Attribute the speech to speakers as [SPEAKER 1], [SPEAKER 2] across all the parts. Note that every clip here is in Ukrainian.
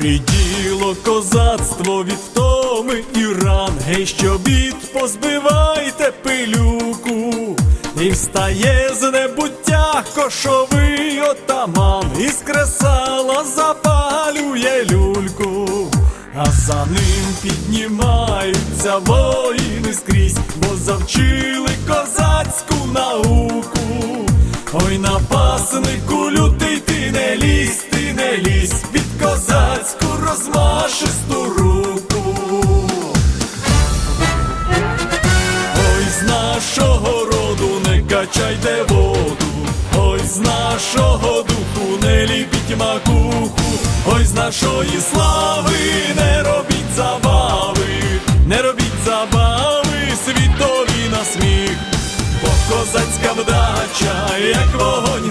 [SPEAKER 1] Поріділо козацтво від втоми і ран, гей, що бід позбивайте пилюку, і встає з небуття кошовий отаман, із кресала запалює люльку, а за ним піднімаються воїни скрізь, бо завчили козацьку науку. Ой, напаснику лютий ти не лізь, ти не лізь розмашисту руку. Ой, з нашого роду не качайте воду, ой, з нашого духу не ліпіть макуху, ой, з нашої слави не робіть забави, не робіть забави, світові на сміх. Бо козацька вдача, як вогонь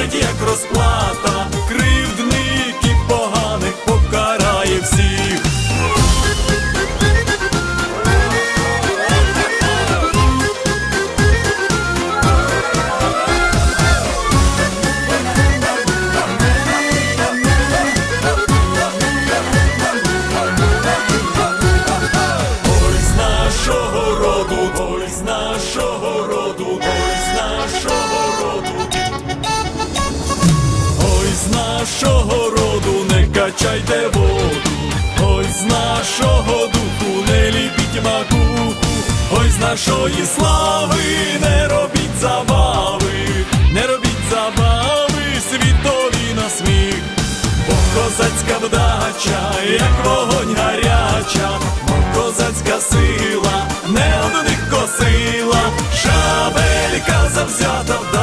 [SPEAKER 1] завзята як розплата, нашого роду не качайте воду, ой, з нашого духу не ліпіть макуху, ой, з нашої слави не робіть забави, не робіть забави, світові на сміх. Бо козацька вдача, як вогонь гаряча, бо козацька сила не одних косила, шабелька завзята.